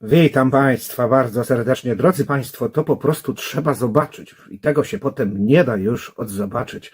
Witam Państwa bardzo serdecznie. Drodzy Państwo, to po prostu trzeba zobaczyć i tego się potem nie da już odzobaczyć.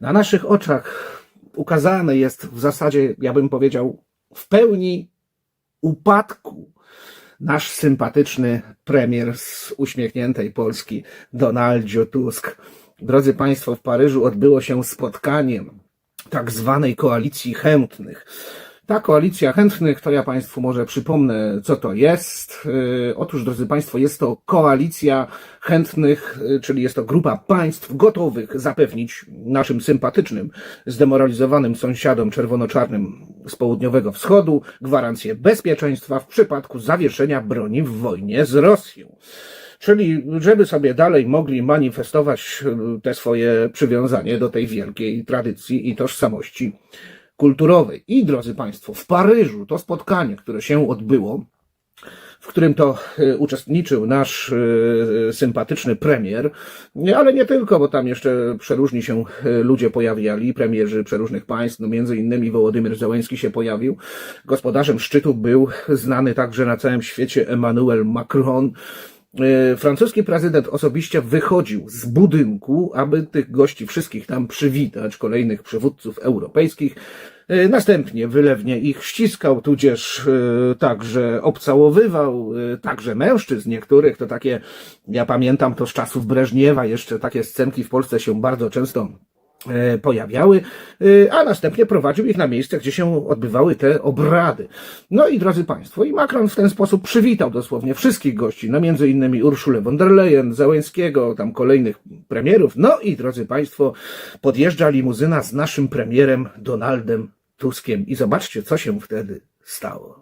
Na naszych oczach ukazane jest w zasadzie, ja bym powiedział, w pełni upadku nasz sympatyczny premier z uśmiechniętej Polski, Donaldzie Tusk. Drodzy Państwo, w Paryżu odbyło się spotkanie tak zwanej koalicji chętnych. Ta koalicja chętnych, to ja Państwu może przypomnę, co to jest. Yy, Otóż, drodzy Państwo, jest to koalicja chętnych, yy, czyli jest to grupa państw gotowych zapewnić naszym sympatycznym, zdemoralizowanym sąsiadom czerwono-czarnym z południowego wschodu gwarancję bezpieczeństwa w przypadku zawieszenia broni w wojnie z Rosją. Czyli, żeby sobie dalej mogli manifestować y, te swoje przywiązanie do tej wielkiej tradycji i tożsamości kulturowej. I drodzy Państwo, w Paryżu to spotkanie, które się odbyło, w którym to y, uczestniczył nasz y, sympatyczny premier, ale nie tylko, bo tam jeszcze przeróżni się y, ludzie pojawiali, premierzy przeróżnych państw, no między innymi Wołodymyr Zełenski się pojawił. Gospodarzem szczytu był znany także na całym świecie Emmanuel Macron. E, Francuski prezydent osobiście wychodził z budynku, aby tych gości wszystkich tam przywitać, kolejnych przywódców europejskich. E, Następnie wylewnie ich ściskał, tudzież e, także obcałowywał, także mężczyzn niektórych. To takie, ja pamiętam to z czasów Breżniewa, jeszcze takie scenki w Polsce się bardzo często pojawiały, e, a następnie prowadził ich na miejsce, gdzie się odbywały te obrady. No i drodzy Państwo, i Macron w ten sposób przywitał dosłownie wszystkich gości, no między innymi Urszulę von der Leyen, Załęskiego, tam kolejnych premierów. No i drodzy Państwo, podjeżdża limuzyna z naszym premierem Donaldem Tuskiem i zobaczcie, co się wtedy stało.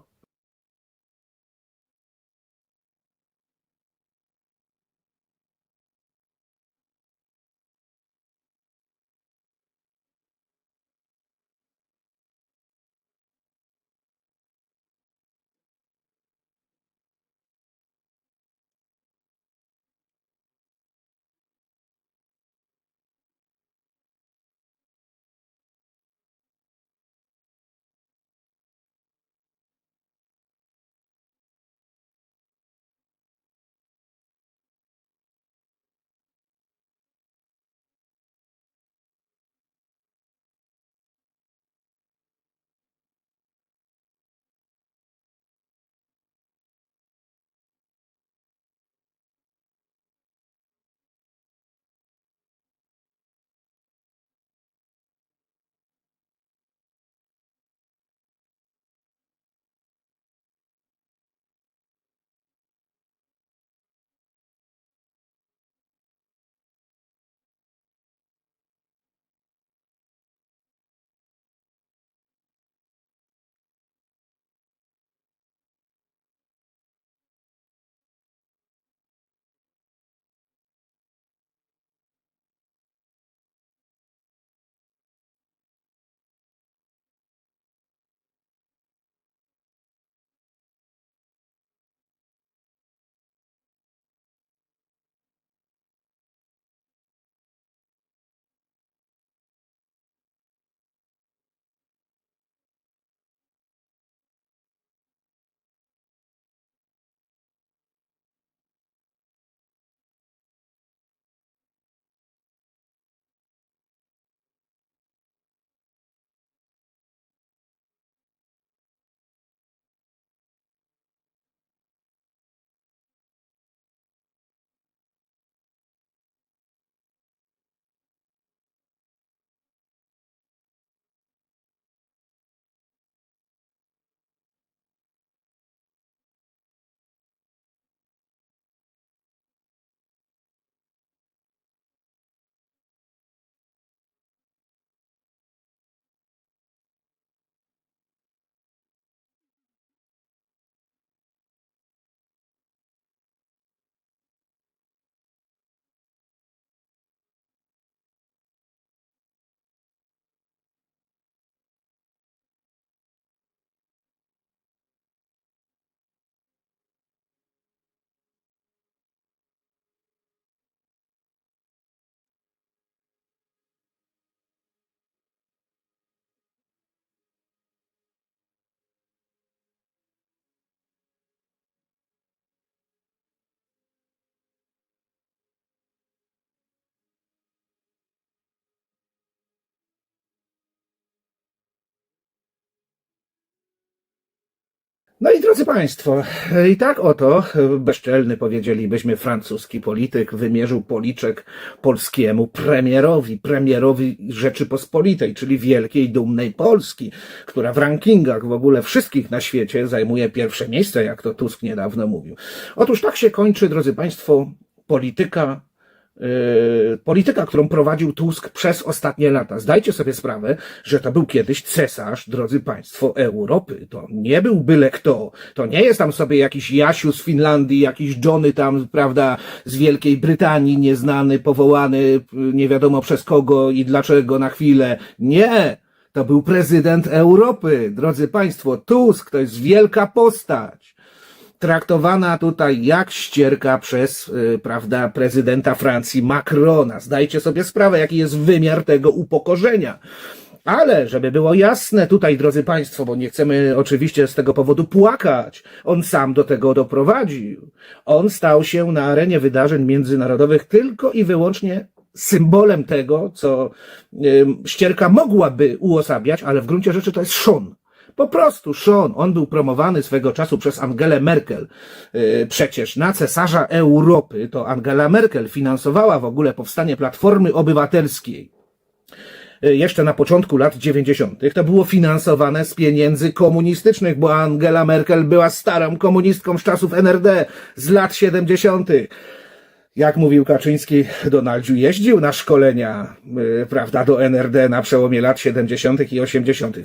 No i drodzy Państwo, i tak oto bezczelny, powiedzielibyśmy, francuski polityk wymierzył policzek polskiemu premierowi, premierowi Rzeczypospolitej, czyli wielkiej, dumnej Polski, która w rankingach w ogóle wszystkich na świecie zajmuje pierwsze miejsce, jak to Tusk niedawno mówił. Otóż tak się kończy, drodzy Państwo, polityka polityka, którą prowadził Tusk przez ostatnie lata. Zdajcie sobie sprawę, że to był kiedyś cesarz, drodzy Państwo, Europy. To nie był byle kto. To nie jest tam sobie jakiś Jasiu z Finlandii, jakiś Johnny tam, prawda, z Wielkiej Brytanii, nieznany, powołany, yy, nie wiadomo przez kogo i dlaczego na chwilę. Nie! To był prezydent Europy, drodzy Państwo. Tusk to jest wielka postać traktowana tutaj jak ścierka przez, y, prawda, prezydenta Francji Macrona. Zdajcie sobie sprawę, jaki jest wymiar tego upokorzenia. Ale, żeby było jasne tutaj, drodzy Państwo, bo nie chcemy oczywiście z tego powodu płakać, on sam do tego doprowadził. On stał się na arenie wydarzeń międzynarodowych tylko i wyłącznie symbolem tego, co ścierka mogłaby uosabiać, ale w gruncie rzeczy to jest szon. Po prostu Sean, on był promowany swego czasu przez Angelę Merkel. Yy, przecież na cesarza Europy to Angela Merkel finansowała w ogóle powstanie Platformy Obywatelskiej. Yy, Jeszcze na początku lat 90. to było finansowane z pieniędzy komunistycznych, bo Angela Merkel była starą komunistką z czasów NRD z lat 70. Jak mówił Kaczyński, Donaldziu jeździł na szkolenia, yy, prawda, do NRD na przełomie lat 70. i 80.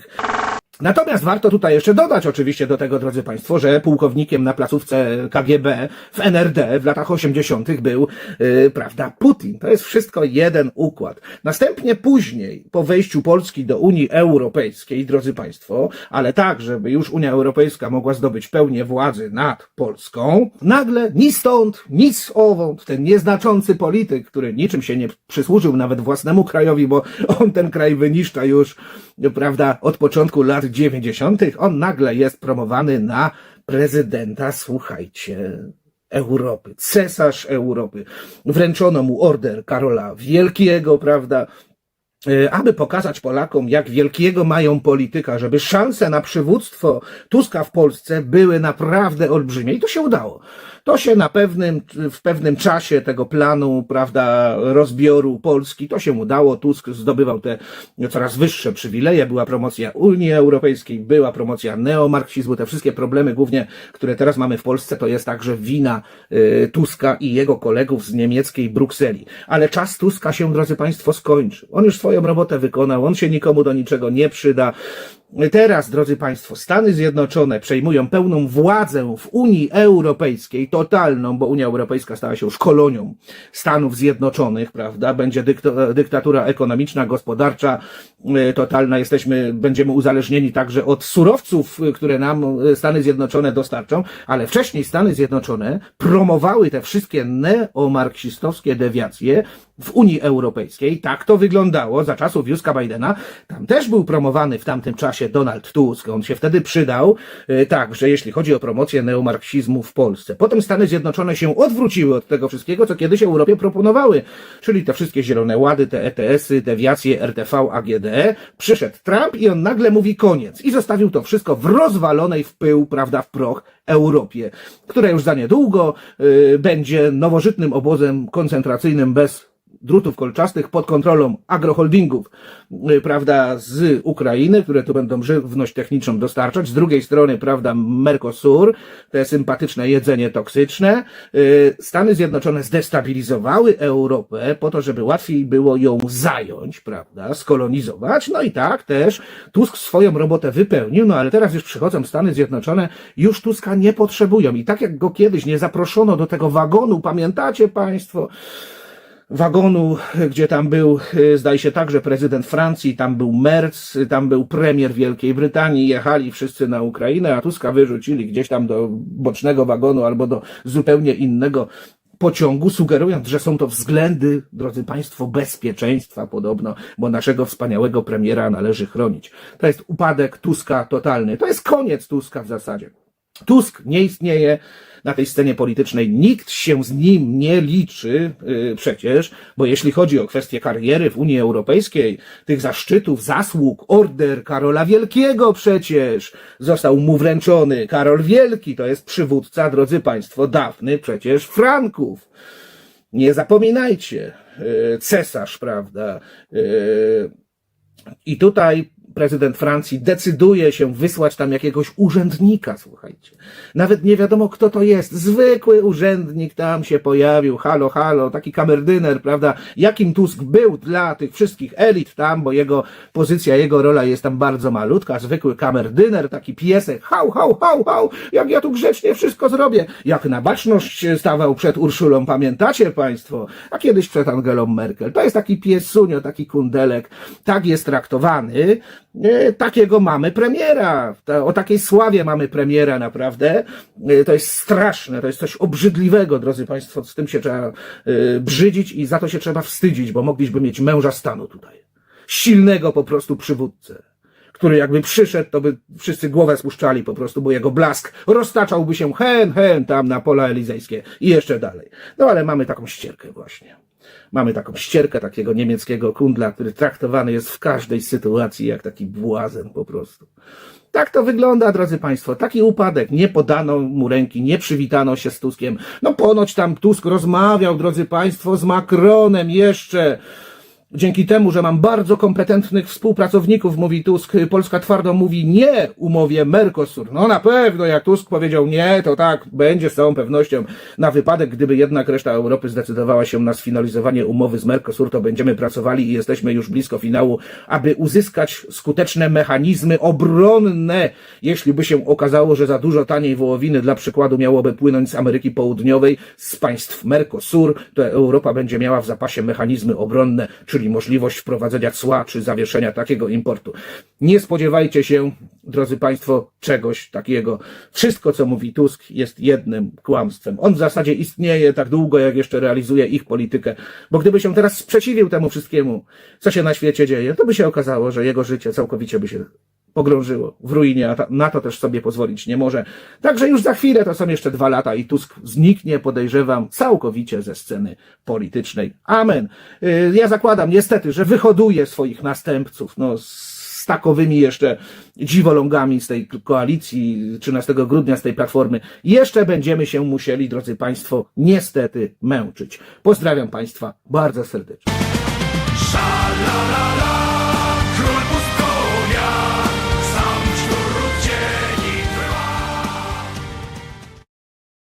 Natomiast warto tutaj jeszcze dodać oczywiście do tego, drodzy Państwo, że pułkownikiem na placówce KGB w NRD w latach 80. był, yy, prawda, Putin. To jest wszystko jeden układ. Następnie później, po wejściu Polski do Unii Europejskiej, drodzy Państwo, ale tak, żeby już Unia Europejska mogła zdobyć pełnię władzy nad Polską, nagle ni stąd, nic owąd, ten nieznaczący polityk, który niczym się nie przysłużył nawet własnemu krajowi, bo on ten kraj wyniszcza już, prawda, od początku lat 90., on nagle jest promowany na prezydenta, słuchajcie, Europy, cesarz Europy. Wręczono mu order Karola Wielkiego, prawda? E, aby pokazać Polakom, jak wielkiego mają polityka, żeby szanse na przywództwo Tuska w Polsce były naprawdę olbrzymie. I to się udało. To się na pewnym, w pewnym czasie tego planu, prawda, rozbioru Polski, to się udało. Tusk zdobywał te coraz wyższe przywileje. Była promocja Unii Europejskiej, była promocja neomarksizmu. Te wszystkie problemy, głównie, które teraz mamy w Polsce, to jest także wina y, Tuska i jego kolegów z niemieckiej Brukseli. Ale czas Tuska się, drodzy Państwo, skończył. On już swoją robotę wykonał, on się nikomu do niczego nie przyda. Teraz, drodzy Państwo, Stany Zjednoczone przejmują pełną władzę w Unii Europejskiej, totalną, bo Unia Europejska stała się już kolonią Stanów Zjednoczonych, prawda? Będzie dyktatura ekonomiczna, gospodarcza, y, totalna. Jesteśmy, będziemy uzależnieni także od surowców, y, które nam y, Stany Zjednoczone dostarczą, ale wcześniej Stany Zjednoczone promowały te wszystkie neomarksistowskie dewiacje w Unii Europejskiej. Tak to wyglądało za czasów Juska Bidena. Tam też był promowany w tamtym czasie Donald Tusk. On się wtedy przydał, e, tak, że jeśli chodzi o promocję neomarksizmu w Polsce. Potem Stany Zjednoczone się odwróciły od tego wszystkiego, co kiedyś Europie proponowały. Czyli te wszystkie zielone łady, te ETS-y, dewiacje, RTV, AGD. Przyszedł Trump i on nagle mówi koniec. I zostawił to wszystko w rozwalonej w pył, prawda, w proch Europie, która już za niedługo y, będzie nowożytnym obozem koncentracyjnym bez drutów kolczastych pod kontrolą agroholdingów, y, prawda, z Ukrainy, które tu będą żywność techniczną dostarczać. Z drugiej strony, prawda, Mercosur, te sympatyczne jedzenie toksyczne. Y, Stany Zjednoczone zdestabilizowały Europę po to, żeby łatwiej było ją zająć, prawda, skolonizować. No i tak też Tusk swoją robotę wypełnił, no ale teraz już przychodzą Stany Zjednoczone, już Tuska nie potrzebują. I tak jak go kiedyś nie zaproszono do tego wagonu, pamiętacie Państwo, wagonu, gdzie tam był, y, zdaje się także prezydent Francji, tam był Merz, tam był premier Wielkiej Brytanii, jechali wszyscy na Ukrainę, a Tuska wyrzucili gdzieś tam do bocznego wagonu albo do zupełnie innego pociągu, sugerując, że są to względy, drodzy Państwo, bezpieczeństwa podobno, bo naszego wspaniałego premiera należy chronić. To jest upadek Tuska totalny. To jest koniec Tuska w zasadzie. Tusk nie istnieje na tej scenie politycznej, nikt się z nim nie liczy yy, przecież, bo jeśli chodzi o kwestie kariery w Unii Europejskiej, tych zaszczytów, zasług, order Karola Wielkiego przecież został mu wręczony. Karol Wielki to jest przywódca, drodzy Państwo, dawny przecież Franków. Nie zapominajcie, yy, cesarz, prawda? Yy, i tutaj prezydent Francji decyduje się wysłać tam jakiegoś urzędnika, słuchajcie. Nawet nie wiadomo, kto to jest. Zwykły urzędnik tam się pojawił. Halo, halo, taki kamerdyner, prawda? Jakim Tusk był dla tych wszystkich elit tam, bo jego pozycja, jego rola jest tam bardzo malutka. Zwykły kamerdyner, taki piesek. Hał, hał, hał, hał. Jak ja tu grzecznie wszystko zrobię. Jak na baczność stawał przed Urszulą, pamiętacie państwo? A kiedyś przed Angelą Merkel. To jest taki piesunio, taki kundelek. Tak jest traktowany. E, Takiego mamy premiera. O takiej sławie mamy premiera, naprawdę. E, To jest straszne, to jest coś obrzydliwego, drodzy Państwo. Z tym się trzeba e, brzydzić i za to się trzeba wstydzić, bo mogliśmy mieć męża stanu tutaj. Silnego po prostu przywódcę. Który jakby przyszedł, to by wszyscy głowę spuszczali po prostu, bo jego blask roztaczałby się hen, hen tam na pola elizejskie i jeszcze dalej. No ale mamy taką ścierkę właśnie. Mamy taką ścierkę takiego niemieckiego kundla, który traktowany jest w każdej sytuacji jak taki błazen po prostu. Tak to wygląda, drodzy Państwo. Taki upadek. Nie podano mu ręki, nie przywitano się z Tuskiem. No ponoć tam Tusk rozmawiał, drodzy Państwo, z Macronem jeszcze. Dzięki temu, że mam bardzo kompetentnych współpracowników, mówi Tusk, Polska twardo mówi nie umowie Mercosur. No na pewno, jak Tusk powiedział nie, to tak, będzie z całą pewnością. Na wypadek, gdyby jednak reszta Europy zdecydowała się na sfinalizowanie umowy z Mercosur, to będziemy pracowali i jesteśmy już blisko finału, aby uzyskać skuteczne mechanizmy obronne, jeśli by się okazało, że za dużo taniej wołowiny dla przykładu miałoby płynąć z Ameryki Południowej, z państw Mercosur, to Europa będzie miała w zapasie mechanizmy obronne, czyli możliwość wprowadzenia cła czy zawieszenia takiego importu. Nie spodziewajcie się, drodzy Państwo, czegoś takiego. Wszystko, co mówi Tusk, jest jednym kłamstwem. On w zasadzie istnieje tak długo, jak jeszcze realizuje ich politykę, bo gdyby się teraz sprzeciwił temu wszystkiemu, co się na świecie dzieje, to by się okazało, że jego życie całkowicie by się pogrążyło w ruinie, a na to też sobie pozwolić nie może. Także już za chwilę, to są jeszcze dwa lata i Tusk zniknie, podejrzewam, całkowicie ze sceny politycznej. Amen. Y, Ja zakładam niestety, że wyhoduje swoich następców, no z takowymi jeszcze dziwolągami z tej koalicji 13 grudnia, z tej platformy. Jeszcze będziemy się musieli, drodzy Państwo, niestety męczyć. Pozdrawiam Państwa bardzo serdecznie.